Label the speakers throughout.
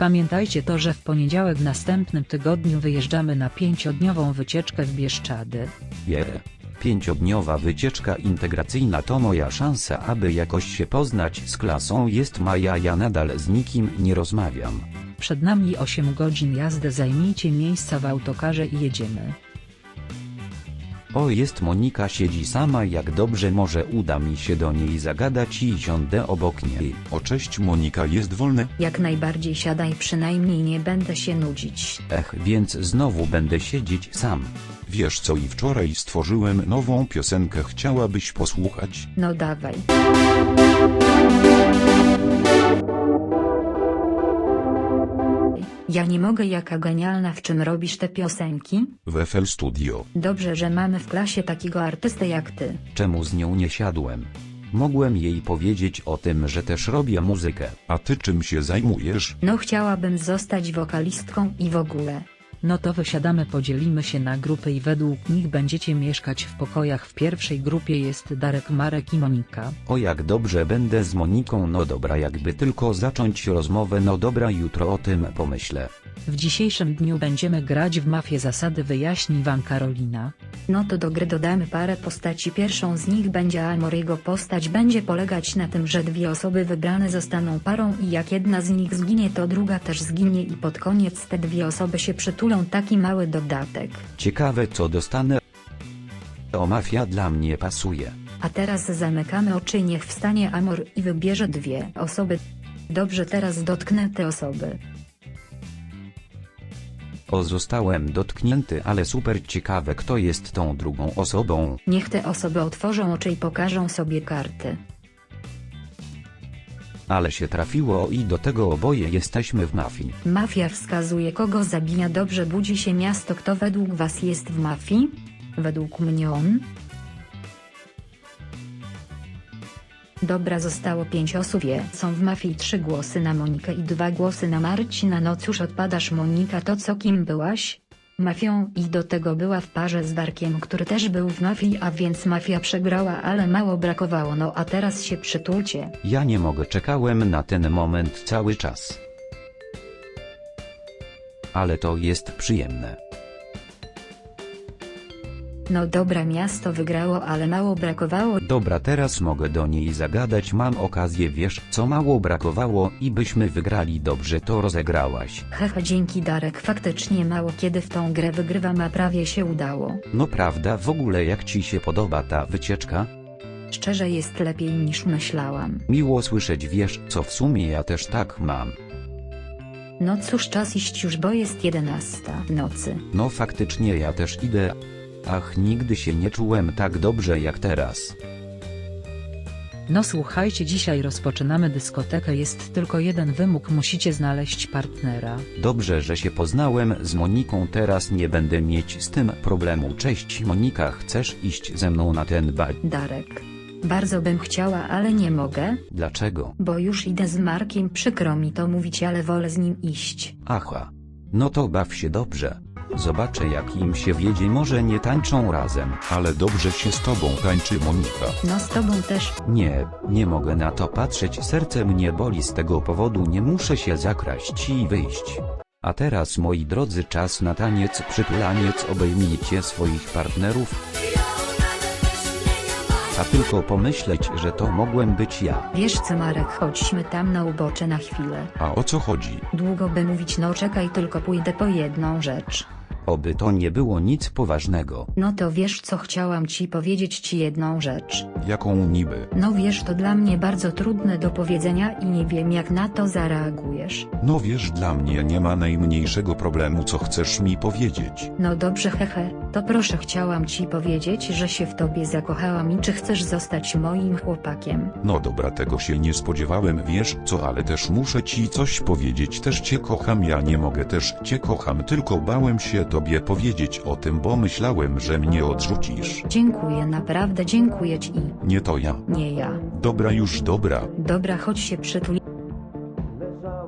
Speaker 1: Pamiętajcie to, że w poniedziałek w następnym tygodniu wyjeżdżamy na pięciodniową wycieczkę w Bieszczady.
Speaker 2: Je. Pięciodniowa wycieczka integracyjna to moja szansa, aby jakoś się poznać z klasą. Jest maja, ja nadal z nikim nie rozmawiam.
Speaker 1: Przed nami 8 godzin jazdy zajmijcie miejsca w autokarze i jedziemy.
Speaker 2: O, jest Monika, siedzi sama, jak dobrze może uda mi się do niej zagadać i siądę obok niej.
Speaker 3: O cześć Monika jest wolny?
Speaker 4: Jak najbardziej siadaj, przynajmniej nie będę się nudzić.
Speaker 2: Ech, więc znowu będę siedzieć sam.
Speaker 3: Wiesz co i wczoraj stworzyłem nową piosenkę chciałabyś posłuchać?
Speaker 4: No dawaj. Ja nie mogę, jaka genialna, w czym robisz te piosenki?
Speaker 3: W FL Studio.
Speaker 4: Dobrze, że mamy w klasie takiego artystę jak ty.
Speaker 2: Czemu z nią nie siadłem? Mogłem jej powiedzieć o tym, że też robię muzykę.
Speaker 3: A ty czym się zajmujesz?
Speaker 4: No chciałabym zostać wokalistką i w ogóle.
Speaker 1: No to wysiadamy, podzielimy się na grupy i według nich będziecie mieszkać w pokojach. W pierwszej grupie jest Darek, Marek i Monika.
Speaker 2: O jak dobrze będę z Moniką, no dobra, jakby tylko zacząć rozmowę, no dobra, jutro o tym pomyślę.
Speaker 1: W dzisiejszym dniu będziemy grać w mafię zasady wyjaśni wam Karolina.
Speaker 4: No to do gry dodamy parę postaci. Pierwszą z nich będzie Amor. Jego postać będzie polegać na tym, że dwie osoby wybrane zostaną parą i jak jedna z nich zginie, to druga też zginie i pod koniec te dwie osoby się przytulą. Taki mały dodatek.
Speaker 2: Ciekawe co dostanę. O mafia dla mnie pasuje.
Speaker 4: A teraz zamykamy oczy i niech wstanie Amor i wybierze dwie osoby. Dobrze, teraz dotknę te osoby.
Speaker 2: O zostałem dotknięty, ale super ciekawe kto jest tą drugą osobą.
Speaker 4: Niech te osoby otworzą oczy i pokażą sobie karty.
Speaker 2: Ale się trafiło i do tego oboje jesteśmy w mafii.
Speaker 4: Mafia wskazuje kogo zabija dobrze budzi się miasto kto według was jest w mafii? Według mnie on? Dobra zostało pięć osób je są w mafii trzy głosy na Monikę i dwa głosy na Marcina no cóż odpadasz Monika to co kim byłaś? Mafią i do tego była w parze z Darkiem który też był w mafii a więc mafia przegrała ale mało brakowało no a teraz się przytulcie.
Speaker 2: Ja nie mogę, czekałem na ten moment cały czas. Ale to jest przyjemne.
Speaker 4: No dobra miasto wygrało ale mało brakowało
Speaker 2: Dobra, teraz mogę do niej zagadać, mam okazję, wiesz, co mało brakowało i byśmy wygrali dobrze to rozegrałaś.
Speaker 4: Hehe dzięki Darek faktycznie mało kiedy w tą grę wygrywam a prawie się udało.
Speaker 2: No prawda, w ogóle jak ci się podoba ta wycieczka?
Speaker 4: Szczerze jest lepiej niż myślałam.
Speaker 2: Miło słyszeć, wiesz, co w sumie ja też tak mam.
Speaker 4: No cóż czas iść już bo jest 11 w nocy.
Speaker 2: No faktycznie ja też idę. Ach, nigdy się nie czułem tak dobrze jak teraz.
Speaker 1: No słuchajcie, dzisiaj rozpoczynamy dyskotekę. Jest tylko jeden wymóg, musicie znaleźć partnera.
Speaker 2: Dobrze, że się poznałem z Moniką, teraz nie będę mieć z tym problemu. Cześć Monika, chcesz iść ze mną na ten bal?
Speaker 4: Darek. Bardzo bym chciała ale nie mogę,
Speaker 2: Dlaczego?
Speaker 4: bo już idę z Markiem przykro mi to mówić ale wolę z nim iść.
Speaker 2: Aha. No to baw się dobrze. Zobaczę jak im się wiedzie, może nie tańczą razem.
Speaker 3: Ale dobrze się z tobą tańczy Monika.
Speaker 4: No z tobą też.
Speaker 2: Nie, nie mogę na to patrzeć, serce mnie boli z tego powodu, nie muszę się zakraść i wyjść. A teraz moi drodzy czas na taniec, przytulaniec, obejmijcie swoich partnerów. A tylko pomyśleć, że to mogłem być ja.
Speaker 4: Wiesz co Marek chodźmy tam na ubocze na chwilę.
Speaker 3: A o co chodzi?
Speaker 4: Długo by mówić no czekaj tylko pójdę po jedną rzecz.
Speaker 2: Oby to nie było nic poważnego.
Speaker 4: No to wiesz co chciałam ci powiedzieć ci jedną rzecz.
Speaker 3: Jaką niby?
Speaker 4: No wiesz to dla mnie bardzo trudne do powiedzenia i nie wiem jak na to zareagujesz.
Speaker 3: No wiesz dla mnie nie ma najmniejszego problemu co chcesz mi powiedzieć.
Speaker 4: No dobrze hehe, to proszę chciałam ci powiedzieć że się w tobie zakochałam i czy chcesz zostać moim chłopakiem.
Speaker 3: No dobra tego się nie spodziewałem wiesz co ale też muszę ci coś powiedzieć też cię kocham ja nie mogę też cię kocham tylko bałem się tobie powiedzieć o tym bo myślałem że mnie odrzucisz.
Speaker 4: Dziękuję naprawdę dziękuję ci.
Speaker 3: Nie to ja.
Speaker 4: Nie ja.
Speaker 3: Dobra już dobra.
Speaker 4: Dobra chodź się przytul.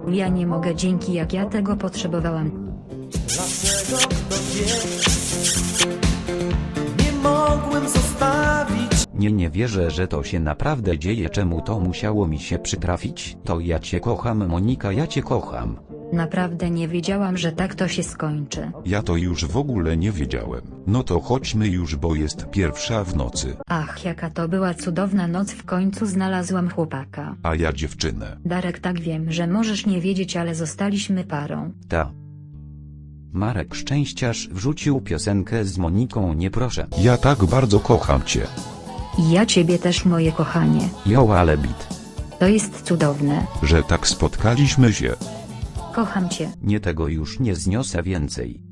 Speaker 4: Ja nie mogę dzięki jak ja tego potrzebowałam.
Speaker 5: Nie mogłem zostawić
Speaker 2: Nie, nie wierzę, że to się naprawdę dzieje. Czemu to musiało mi się przytrafić? To ja cię kocham, Monika, ja cię kocham.
Speaker 4: Naprawdę nie wiedziałam, że tak to się skończy.
Speaker 3: Ja to już w ogóle nie wiedziałem. No to chodźmy już, bo jest pierwsza w nocy,
Speaker 4: Ach, jaka to była cudowna noc, w końcu znalazłam chłopaka.
Speaker 3: a ja dziewczynę.
Speaker 4: Darek, tak wiem, że możesz nie wiedzieć, ale zostaliśmy parą.
Speaker 2: Ta. Marek Szczęściarz wrzucił piosenkę z Moniką nie proszę.
Speaker 3: Ja tak bardzo kocham cię.
Speaker 4: I ja ciebie też, moje kochanie.
Speaker 2: Jo ale bit.
Speaker 4: To jest cudowne.
Speaker 3: że tak spotkaliśmy się.
Speaker 4: Kocham cię.
Speaker 2: Nie tego już nie zniosę więcej.